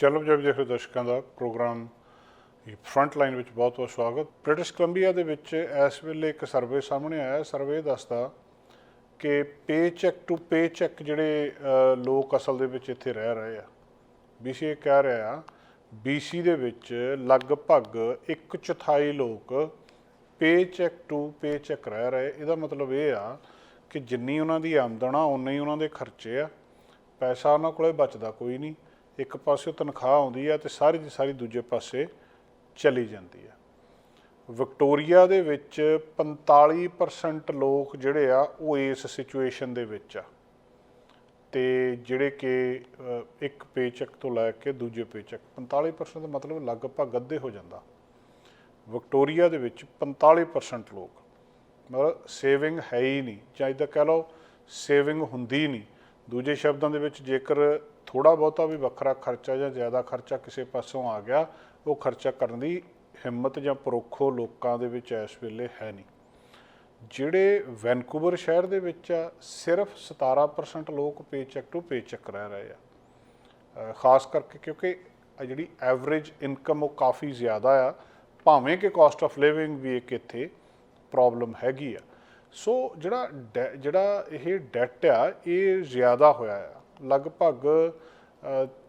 ਚਲੋ ਜਬ ਦੇਖੋ ਦਰਸ਼ਕਾਂ ਦਾ ਪ੍ਰੋਗਰਾਮ। ਫਰੰਟ ਲਾਈਨ ਵਿੱਚ ਬਹੁਤ ਬਹੁਤ ਸਵਾਗਤ। ਬ੍ਰਿਟਿਸ਼ ਕੋਲੰਬੀਆ ਦੇ ਵਿੱਚ ਇਸ ਵੇਲੇ ਇੱਕ ਸਰਵੇ ਸਾਹਮਣੇ ਆਇਆ। ਸਰਵੇ ਦੱਸਦਾ ਕਿ pay cheque to pay cheque ਜਿਹੜੇ ਲੋਕ ਅਸਲ ਦੇ ਵਿੱਚ ਇੱਥੇ ਰਹਿ ਰਹੇ ਆ। BCA ਕਹਿ ਰਿਹਾ ਆ BC ਦੇ ਵਿੱਚ ਲਗਭਗ ਇੱਕ ਚੌਥਾਈ ਲੋਕ pay cheque to pay cheque ਰਹਿ ਰਹੇ। ਇਹਦਾ ਮਤਲਬ ਇਹ ਆ ਕਿ ਜਿੰਨੀ ਉਹਨਾਂ ਦੀ ਆਮਦਨ ਆ ਉਨੇ ਹੀ ਉਹਨਾਂ ਦੇ ਖਰਚੇ ਆ। ਪੈਸਾ ਉਹਨਾਂ ਕੋਲੇ ਬਚਦਾ ਕੋਈ ਨਹੀਂ। ਇੱਕ ਪਾਸੇ ਤਨਖਾਹ ਆਉਂਦੀ ਆ ਤੇ ਸਾਰੀ ਦੀ ਸਾਰੀ ਦੂਜੇ ਪਾਸੇ ਚਲੀ ਜਾਂਦੀ ਆ। ਵਿਕਟੋਰੀਆ ਦੇ ਵਿੱਚ 45% ਲੋਕ ਜਿਹੜੇ ਆ, ਉਹ ਇਸ ਸਿਚੁਏਸ਼ਨ ਦੇ ਵਿੱਚ ਆ। ਤੇ ਜਿਹੜੇ ਕਿ ਇੱਕ ਪੇਚਕ ਤੋਂ ਲੈ ਕੇ ਦੂਜੇ ਪੇਚਕ 45% ਦਾ ਮਤਲਬ ਲਗਭਗ ਅੱਧੇ ਹੋ ਜਾਂਦਾ। ਵਿਕਟੋਰੀਆ ਦੇ ਵਿੱਚ 45% ਲੋਕ। ਮਤਲਬ ਸੇਵਿੰਗ ਹੈ ਹੀ ਨਹੀਂ। ਜਾਂ ਇੱਦਾਂ ਕਹਿ ਲਓ ਸੇਵਿੰਗ ਹੁੰਦੀ ਨਹੀਂ। ਦੂਜੇ ਸ਼ਬਦਾਂ ਦੇ ਵਿੱਚ ਜੇਕਰ ਥੋੜਾ ਬਹੁਤਾ ਵੀ ਵੱਖਰਾ ਖਰਚਾ ਜਾਂ ਜ਼ਿਆਦਾ ਖਰਚਾ ਕਿਸੇ ਪਾਸੋਂ ਆ ਗਿਆ, ਉਹ ਖਰਚਾ ਕਰਨ ਦੀ ਹਿੰਮਤ ਜਾਂ ਪਰੋਖੋ ਲੋਕਾਂ ਦੇ ਵਿੱਚ ਇਸ ਵੇਲੇ ਹੈ ਨਹੀਂ। ਜਿਹੜੇ ਵੈਨਕੂਵਰ ਸ਼ਹਿਰ ਦੇ ਵਿੱਚ ਆ, ਸਿਰਫ 17% ਲੋਕ ਪੇਚੈਕ ਟੂ ਪੇਚੈਕ ਰਹਿ ਰਹੇ ਆ। ਖਾਸ ਕਰਕੇ ਕਿਉਂਕਿ ਜਿਹੜੀ ਐਵਰੇਜ ਇਨਕਮ ਉਹ ਕਾਫੀ ਜ਼ਿਆਦਾ ਆ, ਭਾਵੇਂ ਕਿ ਕਾਸਟ ਆਫ ਲਿਵਿੰਗ ਵੀ ਇੱਕ ਇੱਥੇ ਪ੍ਰੋਬਲਮ ਹੈਗੀ ਆ। ਸੋ ਜਿਹੜਾ ਡੈ- ਜਿਹੜਾ ਇਹ ਡੈਟ ਆ, ਇਹ ਜ਼ਿਆਦਾ ਹੋਇਆ ਆ। ਲਗਭਗ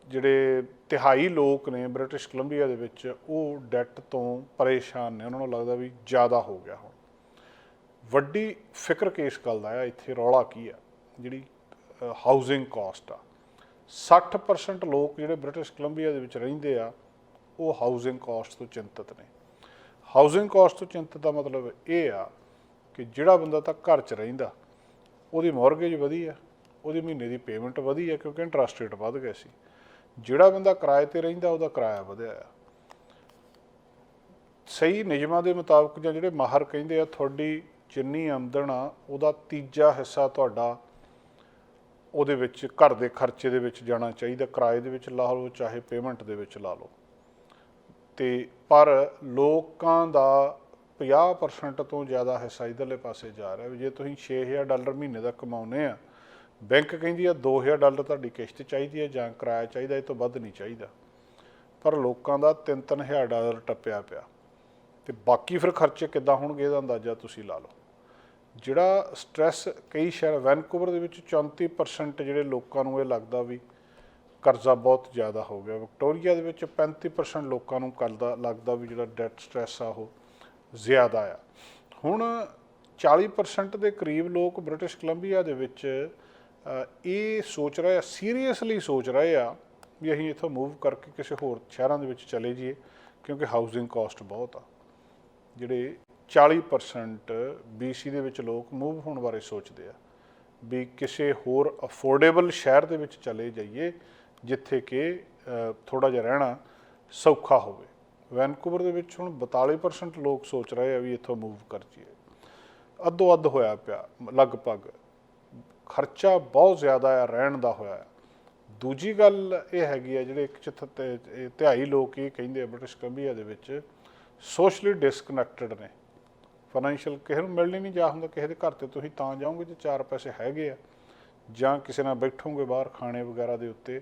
ਜਿਹੜੇ ਤਿਹਾਈ ਲੋਕ ਨੇ ਬ੍ਰਿਟਿਸ਼ ਕੋਲੰਬੀਆ ਦੇ ਵਿੱਚ, ਉਹ ਡੈਟ ਤੋਂ ਪਰੇਸ਼ਾਨ ਨੇ। ਉਹਨਾਂ ਨੂੰ ਲੱਗਦਾ ਵੀ ਜ਼ਿਆਦਾ ਹੋ ਗਿਆ ਹੁਣ। ਵੱਡੀ ਫਿਕਰ ਕੇਸ ਗੱਲ ਦਾ ਆ ਇੱਥੇ ਰੌਲਾ ਕੀ ਆ? ਜਿਹੜੀ ਹਾਊਸਿੰਗ ਕਾਸਟ ਆ। 60% ਲੋਕ ਜਿਹੜੇ ਬ੍ਰਿਟਿਸ਼ ਕੋਲੰਬੀਆ ਦੇ ਵਿੱਚ ਰਹਿੰਦੇ ਆ, ਉਹ ਹਾਊਸਿੰਗ ਕਾਸਟ ਤੋਂ ਚਿੰਤਤ ਨੇ। ਹਾਊਸਿੰਗ ਕਾਸਟ ਤੋਂ ਚਿੰਤਤ ਦਾ ਮਤਲਬ ਇਹ ਆ ਕਿ ਜਿਹੜਾ ਬੰਦਾ ਤਾਂ ਘਰ 'ਚ ਰਹਿੰਦਾ, ਉਹਦੀ ਮੌਰਗੇਜ ਵਧੀ ਆ। ਉਹਦੀ ਮਹੀਨੇ ਦੀ ਪੇਮੈਂਟ ਵਧੀ ਆ ਕਿਉਂਕਿ ਇੰਟਰਸਟ ਰੇਟ ਵੱਧ ਗਿਆ ਸੀ। ਜਿਹੜਾ ਬੰਦਾ ਕਿਰਾਏ ਤੇ ਰਹਿੰਦਾ, ਉਹਦਾ ਕਿਰਾਇਆ ਵਧਿਆ ਆ। ਸਹੀ ਨਿਯਮਾਂ ਦੇ ਮੁਤਾਬਕ ਜਾਂ ਜਿਹੜੇ ਮਾਹਰ ਕਹਿੰਦੇ ਆ, ਤੁਹਾਡੀ ਜਿੰਨੀ ਆਮਦਨ ਆ, ਉਹਦਾ ਤੀਜਾ ਹਿੱਸਾ ਤੁਹਾਡਾ ਉਹਦੇ ਵਿੱਚ, ਘਰ ਦੇ ਖਰਚੇ ਦੇ ਵਿੱਚ ਜਾਣਾ ਚਾਹੀਦਾ। ਕਿਰਾਏ ਦੇ ਵਿੱਚ ਲਾ ਲਓ, ਚਾਹੇ ਪੇਮੈਂਟ ਦੇ ਵਿੱਚ ਲਾ ਲਓ। ਤੇ ਪਰ ਲੋਕਾਂ ਦਾ 50% ਤੋਂ ਜ਼ਿਆਦਾ ਹਿੱਸਾ ਇਧਰਲੇ ਪਾਸੇ ਜਾ ਰਿਹਾ ਵੀ ਜੇ ਤੁਸੀਂ 6000 ਡਾਲਰ ਮਹੀਨੇ ਦਾ ਕਮਾਉਨੇ ਆ ਬੈਂਕ ਕਹਿੰਦੀ ਆ 2000 ਡਾਲਰ ਤੁਹਾਡੀ ਕਿਸ਼ਤ ਚਾਹੀਦੀ ਹੈ ਜਾਂ ਕਿਰਾਇਆ ਚਾਹੀਦਾ, ਇਹ ਤੋਂ ਵੱਧ ਨਹੀਂ ਚਾਹੀਦਾ। ਪਰ ਲੋਕਾਂ ਦਾ 3-3000 ਡਾਲਰ ਟੱਪਿਆ ਪਿਆ। ਤੇ ਬਾਕੀ ਫਿਰ ਖਰਚੇ ਕਿੱਦਾਂ ਹੋਣਗੇ, ਇਹਦਾ ਅੰਦਾਜ਼ਾ ਤੁਸੀਂ ਲਾ ਲਓ। ਜਿਹੜਾ ਸਟ੍ਰੈਸ ਕਈ ਸ਼ਹਿਰ ਵੈਨਕੂਵਰ ਦੇ ਵਿੱਚ 34% ਜਿਹੜੇ ਲੋਕਾਂ ਨੂੰ ਇਹ ਲੱਗਦਾ ਵੀ ਕਰਜ਼ਾ ਬਹੁਤ ਜ਼ਿਆਦਾ ਹੋ ਗਿਆ। ਵਿਕਟੋਰੀਆ ਦੇ ਵਿੱਚ 35% ਲੋਕਾਂ ਨੂੰ ਕਰਦਾ ਲੱਗਦਾ ਵੀ ਜਿਹੜਾ ਡੈਟ ਸਟ੍ਰੈਸ ਆ, ਉਹ ਜ਼ਿਆਦਾ ਆ। ਹੁਣ 40% ਦੇ ਕਰੀਬ ਲੋਕ ਬ੍ਰਿਟਿਸ਼ ਕੋਲੰਬੀਆ ਦੇ ਵਿੱਚ ਇਹ ਸੋਚ ਰਹੇ ਆ ਸੀਰੀਅਸਲੀ ਸੋਚ ਰਹੇ ਆ ਵੀ ਅਸੀਂ ਇੱਥੋਂ ਮੂਵ ਕਰਕੇ ਕਿਸੇ ਹੋਰ ਸ਼ਹਿਰਾਂ ਦੇ ਵਿੱਚ ਚਲੇ ਜਾਈਏ, ਕਿਉਂਕਿ ਹਾਊਸਿੰਗ ਕਾਸਟ ਬਹੁਤ ਆ। ਜਿਹੜੇ 40% BC ਦੇ ਵਿੱਚ ਲੋਕ ਮੂਵ ਹੋਣ ਬਾਰੇ ਸੋਚਦੇ ਆ ਵੀ ਕਿਸੇ ਹੋਰ ਅਫੋਰਡੇਬਲ ਸ਼ਹਿਰ ਦੇ ਵਿੱਚ ਚਲੇ ਜਾਈਏ, ਜਿੱਥੇ ਕਿ ਥੋੜਾ ਜਿਹਾ ਰਹਿਣਾ ਸੌਖਾ ਹੋਵੇ। ਵੈਨਕੂਵਰ ਦੇ ਵਿੱਚ ਹੁਣ 42% ਲੋਕ ਸੋਚ ਰਹੇ ਆ ਵੀ ਇੱਥੋਂ ਮੂਵ ਕਰ ਜਾਈਏ। ਅੱਧੋ ਅੱਧ ਹੋਇਆ ਪਿਆ, ਲਗਭਗ। ਖਰਚਾ ਬਹੁਤ ਜ਼ਿਆਦਾ ਆ ਰਹਿਣ ਦਾ ਹੋਇਆ ਹੈ। ਦੂਜੀ ਗੱਲ ਇਹ ਹੈਗੀ ਆ ਜਿਹੜੇ ਇੱਕ ਚਿੱਤ ਤੇ ਤਿਹਾਈ ਲੋਕ ਇਹ ਕਹਿੰਦੇ ਆ, ਬ੍ਰਿਟਿਸ਼ ਕੋਲੰਬੀਆ ਦੇ ਵਿੱਚ ਸੋਸ਼ਲੀ ਡਿਸਕਨੈਕਟਡ ਨੇ। ਫਾਈਨੈਂਸ਼ੀਅਲ ਕਿਸੇ ਨੂੰ ਮਿਲਣੀ ਨਹੀਂ, ਜਾ ਹੁੰਦਾ ਕਿਸੇ ਦੇ ਘਰ ਤੇ, ਤੁਸੀਂ ਤਾਂ ਜਾਓਗੇ ਜੇ ਚਾਰ ਪੈਸੇ ਹੈਗੇ ਆ। ਜਾਂ ਕਿਸੇ ਨਾਲ ਬੈਠੋਗੇ ਬਾਹਰ ਖਾਣੇ ਵਗੈਰਾ ਦੇ ਉੱਤੇ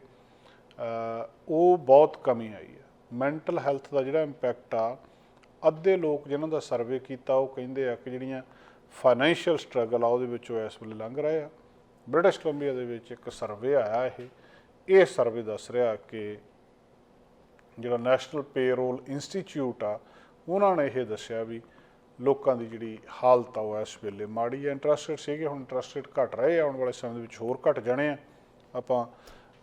ਉਹ ਬਹੁਤ ਕਮੀ ਆਈ ਹੈ। ਮੈਂਟਲ ਹੈਲਥ ਦਾ ਜਿਹੜਾ ਇੰਪੈਕਟ ਆ, ਅੱਧੇ ਲੋਕ ਜਿਨ੍ਹਾਂ ਦਾ ਸਰਵੇ ਕੀਤਾ, ਉਹ ਕਹਿੰਦੇ ਆ ਕਿ ਜਿਹੜੀਆਂ ਫਾਈਨੈਂਸ਼ੀਅਲ ਸਟਰਗਲ ਆ, ਉਹਦੇ ਵਿੱਚੋਂ ਇਸ ਵੇਲੇ ਲੰਘ ਰਹੇ ਆ। ਬ੍ਰਿਟਿਸ਼ ਕੋਲੰਬੀਆ ਦੇ ਵਿੱਚ ਇੱਕ ਸਰਵੇ ਆਇਆ ਇਹ। ਇਹ ਸਰਵੇ ਦੱਸ ਰਿਹਾ ਕਿ ਜਿਹੜਾ ਨੈਸ਼ਨਲ ਪੇਰੋਲ ਇੰਸਟੀਚਿਊਟ ਆ, ਉਹਨਾਂ ਨੇ ਇਹ ਦੱਸਿਆ ਵੀ ਲੋਕਾਂ ਦੀ ਜਿਹੜੀ ਹਾਲਤ ਆ, ਉਹ ਇਸ ਵੇਲੇ ਮਾੜੀ ਹੈ ਇੰਟਰਸਟ ਰੇਟ ਸੀਗੇ, ਹੁਣ ਇੰਟਰਸਟ ਰੇਟ ਘਟ ਰਹੇ ਆ, ਆਉਣ ਵਾਲੇ ਸਮੇਂ ਦੇ ਵਿੱਚ ਹੋਰ ਘਟ ਜਾਣੇ ਆ। ਆਪਾਂ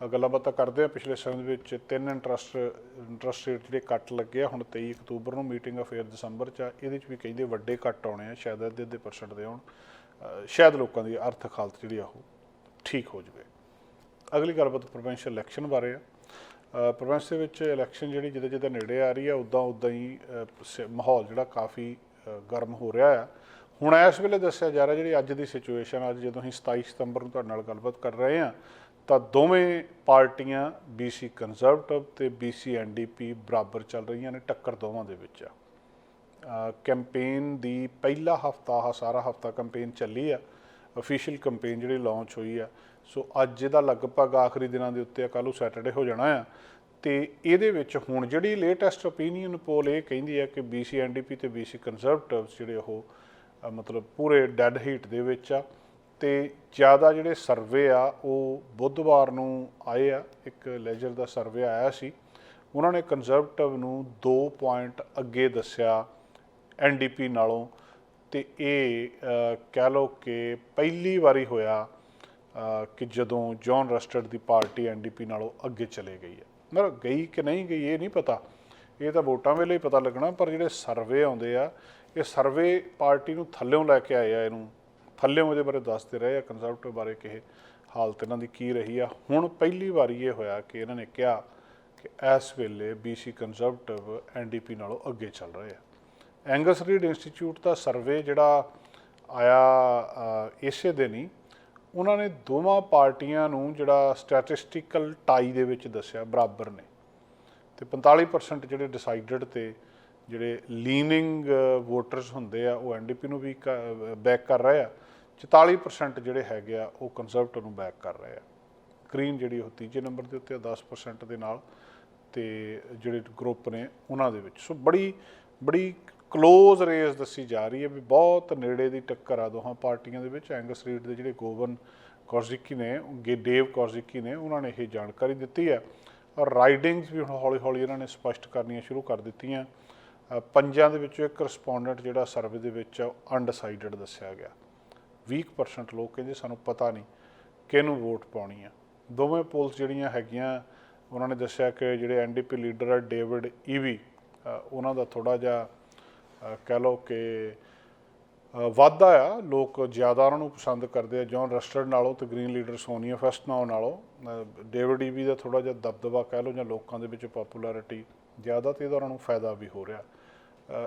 ਗੱਲਾਂ ਬਾਤਾਂ ਕਰਦੇ ਆ, ਪਿਛਲੇ ਸਮੇਂ ਦੇ ਵਿੱਚ ਤਿੰਨ ਇੰਟਰਸਟ ਇੰਟਰਸਟ ਰੇਟ ਜਿਹੜੇ ਕੱਟ ਲੱਗੇ ਆ, ਹੁਣ 23 ਅਕਤੂਬਰ ਨੂੰ ਮੀਟਿੰਗ ਆ ਫੇਰ ਦਸੰਬਰ ਚ ਆ। ਇਹਦੇ ਚ ਵੀ ਕਹਿੰਦੇ ਵੱਡੇ ਕੱਟ ਆਉਣੇ ਆ, ਸ਼ਾਇਦ ਅੱਧੇ ਅੱਧੇ ਪਰਸੈਂਟ ਦੇ ਆਉਣ। ਸ਼ਾਇਦ ਲੋਕਾਂ ਦੀ ਆਰਥਿਕ ਹਾਲਤ ਜਿਹੜੀ ਆ ਉਹ ਠੀਕ ਹੋ ਜਾਵੇ। ਅਗਲੀ ਗੱਲਬਾਤ ਪ੍ਰੋਵਿੰਸ਼ੀਅਲ ਇਲੈਕਸ਼ਨ ਬਾਰੇ ਆ। ਪ੍ਰੋਵਿੰਸ ਦੇ ਵਿੱਚ ਇਲੈਕਸ਼ਨ ਜਿਹੜੀ ਜਿੱਦਾਂ ਜਿੱਦਾਂ ਨੇੜੇ ਆ ਰਹੀ ਆ, ਉਦਾਂ ਉਦਾਂ ਹੀ ਸ- ਮਾਹੌਲ ਜਿਹੜਾ ਕਾਫੀ ਗਰਮ ਹੋ ਰਿਹਾ ਆ। ਹੁਣ ਇਸ ਵੇਲੇ ਦੱਸਿਆ ਜਾ ਰਿਹਾ ਜਿਹੜੀ ਅੱਜ ਦੀ ਸਿਚੁਏਸ਼ਨ ਅੱਜ ਜਦੋਂ ਅਸੀਂ 27 ਸਤੰਬਰ ਨੂੰ ਤੁਹਾਡੇ ਨਾਲ ਗੱਲਬਾਤ ਕਰ ਰਹੇ ਆ, ਤਾਂ ਦੋਵੇਂ ਪਾਰਟੀਆਂ BC ਕੰਜ਼ਰਵੇਟਿਵ ਤੇ BC NDP ਬਰਾਬਰ ਚੱਲ ਰਹੀਆਂ ਨੇ ਟੱਕਰ ਦੋਵਾਂ ਦੇ ਵਿੱਚ ਆ। ਕੈਂਪੇਨ ਦੀ ਪਹਿਲਾ ਹਫਤਾ ਆ ਸਾਰਾ ਹਫਤਾ ਕੈਂਪੇਨ ਚੱਲੀ ਆ। ਅਫੀਸ਼ੀਅਲ ਕੈਂਪੇਨ ਜਿਹੜੀ ਲਾਂਚ ਹੋਈ ਆ। ਸੋ ਅੱਜ ਇਹਦਾ ਲਗਭਗ ਆਖਰੀ ਦਿਨਾਂ ਦੇ ਉੱਤੇ ਆ, ਕੱਲ੍ਹ ਨੂੰ ਸੈਟਰਡੇ ਹੋ ਜਾਣਾ ਆ। ਤੇ ਇਹਦੇ ਵਿੱਚ ਹੁਣ ਜਿਹੜੀ ਲੇਟੈਸਟ ਓਪੀਨੀਅਨ ਪੋਲ ਇਹ ਕਹਿੰਦੀ ਹੈ ਕਿ BC NDP ਤੇ BC ਕੰਜ਼ਰਵੇਟਿਵਸ ਜਿਹੜੇ ਉਹ ਮਤਲਬ ਪੂਰੇ ਡੈਡ ਹੀਟ ਦੇ ਵਿੱਚ ਆ। ਤੇ ਜ਼ਿਆਦਾ ਜਿਹੜੇ ਸਰਵੇ ਆ, ਉਹ ਬੁੱਧਵਾਰ ਨੂੰ ਆਏ ਆ। ਇੱਕ ਲੈਜਰ ਦਾ ਸਰਵੇ ਆਇਆ ਸੀ। ਉਹਨਾਂ ਨੇ ਕੰਜ਼ਰਵੇਟਿਵ ਨੂੰ 2 ਪੁਆਇੰਟ ਅੱਗੇ ਦੱਸਿਆ ਐਨਡੀਪੀ ਨਾਲੋਂ। ਤੇ ਇਹ ਕਹਿ ਲਓ ਕਿ ਪਹਿਲੀ ਵਾਰੀ ਹੋਇਆ ਕਿ ਜਦੋਂ ਜੌਨ ਰਸਟਰਡ ਦੀ ਪਾਰਟੀ ਐਨਡੀਪੀ ਨਾਲੋਂ ਅੱਗੇ ਚਲੇ ਗਈ ਹੈ। ਮਤਲਬ ਗਈ ਕਿ ਨਹੀਂ ਗਈ ਇਹ ਨਹੀਂ ਪਤਾ। ਇਹ ਤਾਂ ਵੋਟਾਂ ਵੇਲੇ ਹੀ ਪਤਾ ਲੱਗਣਾ, ਪਰ ਜਿਹੜੇ ਸਰਵੇ ਆਉਂਦੇ ਆ, ਇਹ ਸਰਵੇ ਪਾਰਟੀ ਨੂੰ ਥੱਲਿਓਂ ਲੈ ਕੇ ਆਏ ਆ ਇਹਨੂੰ। ਥੱਲਿਓਂ ਇਹਦੇ ਬਾਰੇ ਦੱਸਦੇ ਰਹੇ ਆ ਕੰਜ਼ਰਵੇਟਿਵ ਬਾਰੇ ਕਿ ਹਾਲਤ ਇਹਨਾਂ ਦੀ ਕੀ ਰਹੀ ਆ। ਹੁਣ ਪਹਿਲੀ ਵਾਰੀ ਇਹ ਹੋਇਆ ਕਿ ਇਹਨਾਂ ਨੇ ਕਿਹਾ ਕਿ ਇਸ ਵੇਲੇ BC ਕੰਜ਼ਰਵੇਟਿਵ ਐਨਡੀਪੀ ਨਾਲੋਂ ਅੱਗੇ ਚੱਲ ਰਹੇ ਆ। ਐਂਗਸ ਰੀਡ ਇੰਸਟੀਚਿਊਟ ਦਾ ਸਰਵੇ ਜਿਹੜਾ ਆਇਆ ਇਸੇ ਦਿਨ ਹੀ, ਉਹਨਾਂ ਨੇ ਦੋਵਾਂ ਪਾਰਟੀਆਂ ਨੂੰ ਜਿਹੜਾ ਸਟੈਟਿਸਟੀਕਲ ਟਾਈ ਦੇ ਵਿੱਚ ਦੱਸਿਆ, ਬਰਾਬਰ ਨੇ। ਤੇ 45% ਜਿਹੜੇ ਡਿਸਾਈਡਡ ਤੇ, ਜਿਹੜੇ ਲੀਨਿੰਗ ਵੋਟਰਸ ਹੁੰਦੇ ਆ, ਉਹ ਐਨਡੀਪੀ ਨੂੰ ਵੀ ਬੈਕ ਕਰ ਰਹੇ ਆ। 44% ਜਿਹੜੇ ਹੈਗੇ ਆ, ਉਹ ਕੰਜ਼ਰਵੇਟਿਵ ਨੂੰ ਬੈਕ ਕਰ ਰਹੇ ਆ। ਗ੍ਰੀਨ ਜਿਹੜੀ ਉਹ ਤੀਜੇ ਨੰਬਰ ਦੇ ਉੱਤੇ ਆ 10% ਦੇ ਨਾਲ, ਤੇ ਜਿਹੜੇ ਗਰੁੱਪ ਨੇ, ਉਹਨਾਂ ਦੇ ਵਿੱਚ। ਸੋ ਬੜੀ ਬੜੀ ਕਲੋਜ਼ ਰੇਸ ਦੱਸੀ ਜਾ ਰਹੀ ਹੈ ਵੀ ਬਹੁਤ ਨੇੜੇ ਦੀ ਟੱਕਰ ਆ ਦੋਹਾਂ ਪਾਰਟੀਆਂ ਦੇ ਵਿੱਚ। ਐਂਗਸ ਰੀਡ ਦੇ ਜਿਹੜੇ ਗੋਵਨ ਕੌਰਜ਼ਿਕੀ ਨੇ, ਗੇ ਡੇਵ ਕੌਰਜ਼ਿਕੀ ਨੇ, ਉਹਨਾਂ ਨੇ ਇਹ ਜਾਣਕਾਰੀ ਦਿੱਤੀ ਹੈ। ਔਰ ਰਾਈਡਿੰਗਸ ਵੀ ਹੁਣ ਹੌਲੀ ਹੌਲੀ ਇਹਨਾਂ ਨੇ ਸਪਸ਼ਟ ਕਰਨੀਆਂ ਸ਼ੁਰੂ ਕਰ ਦਿੱਤੀਆਂ। ਪੰਜਾਂ ਦੇ ਵਿੱਚੋਂ ਇੱਕ ਰਿਸਪੋਂਡੈਂਟ ਜਿਹੜਾ ਸਰਵੇ ਦੇ ਵਿੱਚ ਅਨਡਿਸਾਈਡਡ ਦੱਸਿਆ ਗਿਆ। 20% ਲੋਕ ਕਹਿੰਦੇ ਸਾਨੂੰ ਪਤਾ ਨਹੀਂ ਕਿਹਨੂੰ ਵੋਟ ਪਾਉਣੀ ਆ। ਦੋਵੇਂ ਪੋਲਸ ਜਿਹੜੀਆਂ ਹੈਗੀਆਂ, ਉਹਨਾਂ ਨੇ ਦੱਸਿਆ ਕਿ ਜਿਹੜੇ ਐਨਡੀਪੀ ਲੀਡਰ ਆ ਡੇਵਿਡ ਈਵੀ ਉਹਨਾਂ ਦਾ ਥੋੜਾ ਜਿਹਾ ਕਹਿ ਲਓ ਕਿ ਵਾਧਾ ਆ, ਲੋਕ ਜ਼ਿਆਦਾ ਉਹਨਾਂ ਨੂੰ ਪਸੰਦ ਕਰਦੇ ਆ। ਜੌਨ ਰਸਟਰਡ ਨਾਲੋਂ ਤੇ ਗ੍ਰੀਨ ਲੀਡਰ ਸੋਨੀਆ ਫੈਸਟਨਾਓ ਨਾਲੋਂ ਡੇਵਿਡ ਈਵੀ ਦਾ ਥੋੜਾ ਜਿਹਾ ਦਬਦਬਾ ਕਹਿ ਲਓ ਜਾਂ ਲੋਕਾਂ ਦੇ ਵਿੱਚ ਪਪੂਲੈਰਿਟੀ ਜ਼ਿਆਦਾ ਤੇ ਇਹਦਾ ਉਹਨਾਂ ਨੂੰ ਫਾਇਦਾ ਵੀ ਹੋ ਰਿਹਾ।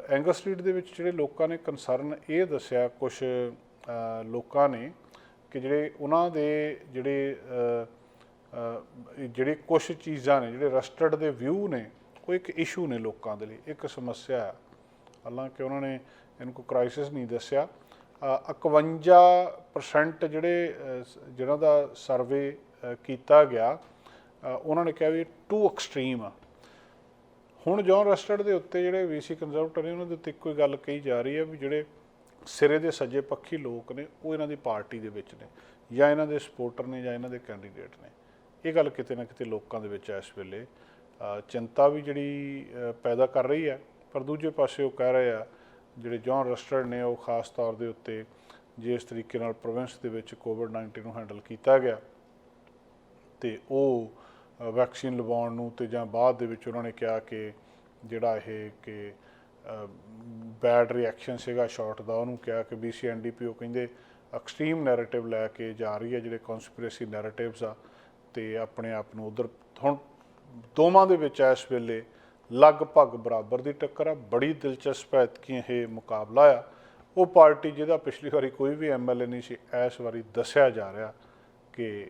ਐਂਗਰ ਸਟਰੀਟ ਦੇ ਵਿੱਚ ਜਿਹੜੇ ਲੋਕਾਂ ਨੇ ਕੰਸਰਨ ਇਹ ਦੱਸਿਆ ਕੁਝ ਲੋਕਾਂ ਨੇ ਕਿ ਜਿਹੜੇ ਉਹਨਾਂ ਦੇ ਜਿਹੜੇ ਜਿਹੜੇ ਕੁਝ ਚੀਜ਼ਾਂ ਨੇ, ਜਿਹੜੇ ਰਸਟਰਡ ਦੇ ਵਿਊ ਨੇ, ਉਹ ਇੱਕ ਇਸ਼ੂ ਨੇ ਲੋਕਾਂ ਦੇ ਲਈ, ਇੱਕ ਸਮੱਸਿਆ ਹੈ ਹਾਲਾਂਕਿ ਉਹਨਾਂ ਨੇ ਇਹਨੂੰ ਕੋਈ ਕ੍ਰਾਈਸਿਸ ਨਹੀਂ ਦੱਸਿਆ। ਅ, 51% ਜਿਹੜੇ ਜਿਹਨਾਂ ਦਾ ਸਰਵੇ ਕੀਤਾ ਗਿਆ ਉਹਨਾਂ ਨੇ ਕਿਹਾ ਵੀ ਟੂ ਐਕਸਟ੍ਰੀਮ ਆ। ਹੁਣ ਜੌਨ ਰਸਟਰਡ ਦੇ ਉੱਤੇ ਜਿਹੜੇ ਵੀਸੀ ਕੰਜ਼ਰਵੇਟਰ ਨੇ ਉਹਨਾਂ ਦੇ ਉੱਤੇ ਇੱਕੋ ਹੀ ਗੱਲ ਕਹੀ ਜਾ ਰਹੀ ਹੈ ਵੀ ਜਿਹੜੇ ਸਿਰੇ ਦੇ ਸੱਜੇ ਪੱਖੀ ਲੋਕ ਨੇ ਉਹ ਇਹਨਾਂ ਦੀ ਪਾਰਟੀ ਦੇ ਵਿੱਚ ਨੇ ਜਾਂ ਇਹਨਾਂ ਦੇ ਸਪੋਰਟਰ ਨੇ ਜਾਂ ਇਹਨਾਂ ਦੇ ਕੈਂਡੀਡੇਟ ਨੇ। ਇਹ ਗੱਲ ਕਿਤੇ ਨਾ ਕਿਤੇ ਲੋਕਾਂ ਦੇ ਵਿੱਚ ਇਸ ਵੇਲੇ। ਚਿੰਤਾ ਵੀ ਜਿਹੜੀ ਪੈਦਾ ਕਰ ਰਹੀ ਹੈ। ਪਰ ਦੂਜੇ ਪਾਸੇ ਉਹ ਕਹਿ ਰਹੇ ਆ, ਜਿਹੜੇ ਜੌਨ ਰਸਟਰ ਨੇ ਉਹ ਖਾਸ ਤੌਰ ਦੇ ਉੱਤੇ ਜਿਸ ਤਰੀਕੇ ਨਾਲ ਪ੍ਰੋਵਿੰਸ ਦੇ ਵਿੱਚ ਕੋਵਿਡ-19 ਨੂੰ ਹੈਂਡਲ ਕੀਤਾ ਗਿਆ ਤੇ ਉਹ ਵੈਕਸੀਨ ਲਵਾਉਣ ਨੂੰ ਤੇ ਜਾਂ ਬਾਅਦ ਦੇ ਵਿੱਚ ਉਹਨਾਂ ਨੇ ਕਿਹਾ ਕਿ ਜਿਹੜਾ ਇਹ ਕਿ ਬੈਡ ਰਿਐਕਸ਼ਨ ਸੀਗਾ ਸ਼ਾਰਟ ਦਾ, ਉਹਨੂੰ ਕਿਹਾ ਕਿ BCNDP ਉਹ ਕਹਿੰਦੇ ਐਕਸਟ੍ਰੀਮ ਨੈਰੇਟਿਵ ਲੈ ਕੇ ਜਾ ਰਹੀ ਹੈ, ਜਿਹੜੇ ਕਨਸਪੀਰੇਸੀ ਨੈਰੇਟਿਵਸ ਆ ਤੇ ਆਪਣੇ ਆਪ ਨੂੰ ਉਧਰ ਹੁਣ ਦੋਵਾਂ ਦੇ ਵਿੱਚ ਇਸ ਵੇਲੇ ਲਗਭਗ ਬਰਾਬਰ ਦੀ ਟੱਕਰ ਆ ਬੜੀ ਦਿਲਚਸਪ ਹੈ ਕਿ ਇਹ ਮੁਕਾਬਲਾ ਆ। ਉਹ ਪਾਰਟੀ ਜਿਹਦਾ ਪਿਛਲੀ ਵਾਰੀ ਕੋਈ ਵੀ ਐਮਐਲਏ ਨਹੀਂ ਸੀ ਇਸ ਵਾਰੀ ਦੱਸਿਆ ਜਾ ਰਿਹਾ ਕਿ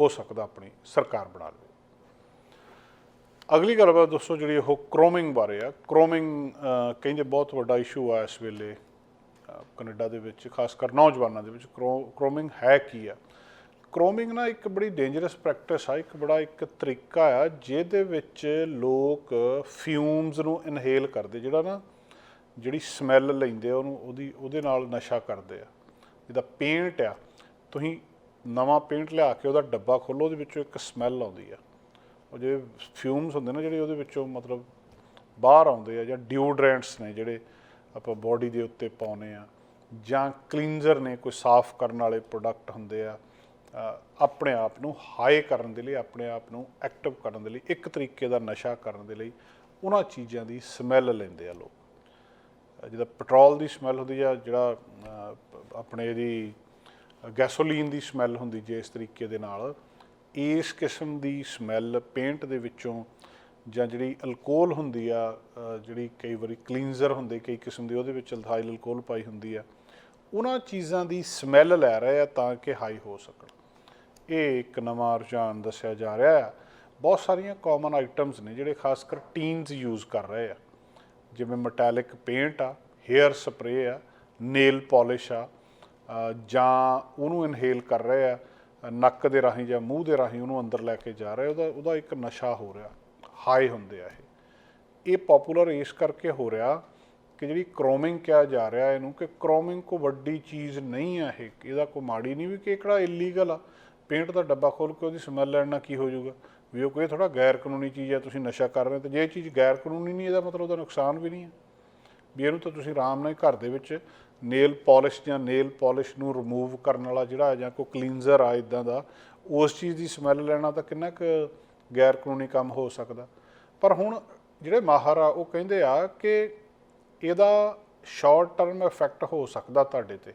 ਹੋ ਸਕਦਾ ਆਪਣੀ ਸਰਕਾਰ ਬਣਾ ਲਵੇ। ਅਗਲੀ ਗੱਲਬਾਤ ਦੋਸਤੋ ਜਿਹੜੀ ਉਹ ਕ੍ਰੋਮਿੰਗ ਬਾਰੇ ਆ। ਕ੍ਰੋਮਿੰਗ ਕਹਿੰਦੇ ਬਹੁਤ ਵੱਡਾ ਇਸ਼ੂ ਆ ਇਸ ਵੇਲੇ ਅ, ਕੈਨੇਡਾ ਦੇ ਵਿੱਚ ਖਾਸ ਕਰ ਨੌਜਵਾਨਾਂ ਦੇ ਵਿੱਚ। ਕ੍ਰੋਮਿੰਗ ਹੈ ਕੀ ਆ? ਕ੍ਰੋਮਿੰਗ ਨਾ ਇੱਕ ਬੜੀ ਡੇਂਜਰਸ ਪ੍ਰੈਕਟਿਸ ਆ, ਇੱਕ ਬੜਾ ਇੱਕ ਤਰੀਕਾ ਆ, ਜਿਹਦੇ ਵਿੱਚ ਲੋਕ ਫਿਊਮਸ ਨੂੰ ਇਨਹੇਲ ਕਰਦੇ, ਜਿਹੜਾ ਨਾ ਜਿਹੜੀ ਸਮੈਲ ਲੈਂਦੇ ਆ, ਉਹਨੂੰ ਉਹਦੀ, ਉਹਦੇ ਨਾਲ ਨਸ਼ਾ ਕਰਦੇ ਆ। ਜਿਹਦਾ ਪੇਂਟ ਆ, ਤੁਸੀਂ ਨਵਾਂ ਪੇਂਟ ਲਿਆ ਕੇ ਉਹਦਾ ਡੱਬਾ ਖੋਲੋ ਉਹਦੇ ਵਿੱਚੋਂ ਇੱਕ ਸਮੈਲ ਆਉਂਦੀ ਆ। ਉਹ ਜਿਹੜੇ ਫਿਊਮਸ ਹੁੰਦੇ ਨੇ, ਜਿਹੜੇ ਉਹਦੇ ਵਿੱਚੋਂ ਮਤਲਬ ਬਾਹਰ ਆਉਂਦੇ ਆ, ਜਾਂ ਡਿਓਡਰੈਂਟਸ ਨੇ ਜਿਹੜੇ ਆਪਾਂ ਬਾਡੀ ਦੇ ਉੱਤੇ ਪਾਉਨੇ ਆ, ਜਾਂ ਕਲੀਨਜ਼ਰ ਨੇ, ਕੋਈ ਸਾਫ਼ ਕਰਨ ਵਾਲੇ ਪ੍ਰੋਡਕਟ ਹੁੰਦੇ ਆ ਆਪਣੇ ਆਪ ਨੂੰ ਹਾਈ ਕਰਨ ਦੇ ਲਈ ਆਪਣੇ ਆਪ ਨੂੰ ਐਕਟਿਵ ਕਰਨ ਦੇ ਲਈ ਇੱਕ ਤਰੀਕੇ ਦਾ ਨਸ਼ਾ ਕਰਨ ਦੇ ਲਈ ਉਹਨਾਂ ਚੀਜ਼ਾਂ ਦੀ ਸਮੈਲ ਲੈਂਦੇ ਆ ਲੋਕ। ਅ, ਜਿਹਦਾ ਪੈਟਰੋਲ ਦੀ ਸਮੈਲ ਹੁੰਦੀ ਆ ਜਿਹੜਾ ਆਪਣੇ ਇਹਦੀ ਗੈਸੋਲੀਨ ਦੀ ਸਮੈਲ ਹੁੰਦੀ ਜੇ ਇਸ ਤਰੀਕੇ ਦੇ ਨਾਲ ਇਸ ਕਿਸਮ ਦੀ ਸਮੈਲ ਪੇਂਟ ਦੇ ਵਿੱਚੋਂ ਜਾਂ ਜਿਹੜੀ ਅਲਕੋਹਲ ਹੁੰਦੀ ਆ ਜਿਹੜੀ ਕਈ ਵਾਰੀ ਕਲੀਨਜ਼ਰ ਹੁੰਦੇ ਕਈ ਕਿਸਮ ਦੇ ਉਹਦੇ ਵਿੱਚ ਅਲਥਾਈਲ ਅਲਕੋਹਲ ਪਾਈ ਹੁੰਦੀ ਆ ਉਹਨਾਂ ਚੀਜ਼ਾਂ ਦੀ ਸਮੈਲ ਲੈ ਰਹੇ ਆ ਤਾਂ ਕਿ ਹਾਈ ਹੋ ਸਕਣ। ਇਹ ਇੱਕ ਨਵਾਂ ਰੁਝਾਨ ਦੱਸਿਆ ਜਾ ਰਿਹਾ ਹੈ। ਬਹੁਤ ਸਾਰੀਆਂ ਕਾਮਨ ਆਈਟਮਸ ਨੇ ਜਿਹੜੇ ਖਾਸ ਕਰ ਟੀਨਸ ਯੂਜ਼ ਕਰ ਰਹੇ ਆ। ਜਿਵੇਂ ਮੈਟੈਲਿਕ ਪੇਂਟ ਆ ਹੇਅਰ ਸਪਰੇ ਆ ਨੇਲ ਪਾਲਿਸ਼ ਆ ਜਾਂ ਉਹਨੂੰ ਇਨਹੇਲ ਕਰ ਰਹੇ ਆ, ਨੱਕ ਦੇ ਰਾਹੀਂ ਜਾਂ ਮੂੰਹ ਦੇ ਰਾਹੀਂ ਉਹਨੂੰ ਅੰਦਰ ਲੈ ਕੇ ਜਾ ਰਹੇ ਉਹਦਾ ਉਹਦਾ ਇੱਕ ਨਸ਼ਾ ਹੋ ਰਿਹਾ ਹਾਈ ਹੁੰਦੇ ਆ ਇਹ। ਇਹ ਪਪੂਲਰ ਇਸ ਕਰਕੇ ਹੋ ਰਿਹਾ ਕਿ ਜਿਹੜੀ ਕ੍ਰੋਮਿੰਗ ਕਿਹਾ ਜਾ ਰਿਹਾ ਇਹਨੂੰ, ਕਿ ਕ੍ਰੋਮਿੰਗ ਕੋ ਵੱਡੀ ਚੀਜ਼ ਨਹੀਂ ਆ ਇਹ, ਇਹਦਾ ਕੋਈ ਮਾੜੀ ਨਹੀਂ ਵੀ ਕਿ ਇਹ ਕਿਹੜਾ ਇਲੀਗਲ ਆ। ਪੇਂਟ ਦਾ ਡੱਬਾ ਖੋਲ ਕੇ ਉਹਦੀ ਸਮੈਲ ਲੈਣ ਨਾਲ ਕੀ ਹੋ ਜਾਊਗਾ? ਵੀ ਉਹ ਕੋਈ ਥੋੜਾ ਗੈਰ ਕਾਨੂੰਨੀ ਚੀਜ਼ ਆ ਤੁਸੀਂ ਨਸ਼ਾ ਕਰ ਰਹੇ ਹੋ, ਤੇ ਜੇ ਇਹ ਚੀਜ਼ ਗੈਰ ਕਾਨੂੰਨੀ ਨਹੀਂ, ਇਹਦਾ ਮਤਲਬ ਉਹਦਾ ਨੁਕਸਾਨ ਵੀ ਨਹੀਂ ਹੈ। ਵੀ ਇਹਨੂੰ ਤਾਂ ਤੁਸੀਂ ਆਰਾਮ ਨਾਲ ਘਰ ਦੇ ਵਿੱਚ ਨੇਲ ਪਾਲਿਸ਼ ਜਾਂ ਨੇਲ ਪਾਲਿਸ਼ ਨੂੰ ਰਿਮੂਵ ਕਰਨ ਵਾਲਾ ਜਿਹੜਾ ਜਾਂ ਕੋਈ ਕਲੀਨਜ਼ਰ ਆ ਇਦਾਂ ਦਾ, ਉਸ ਚੀਜ਼ ਦੀ ਸਮੈਲ ਲੈਣਾ ਤਾਂ ਕਿੰਨਾ ਕੁ ਗੈਰ ਕਾਨੂੰਨੀ ਕੰਮ ਹੋ ਸਕਦਾ। ਪਰ ਹੁਣ ਜਿਹੜੇ ਮਾਹਰ ਆ, ਉਹ ਕਹਿੰਦੇ ਆ ਕਿ ਇਹਦਾ ਸ਼ਾਰਟ ਟਰਮ ਇਫੈਕਟ ਹੋ ਸਕਦਾ ਤੁਹਾਡੇ ਤੇ।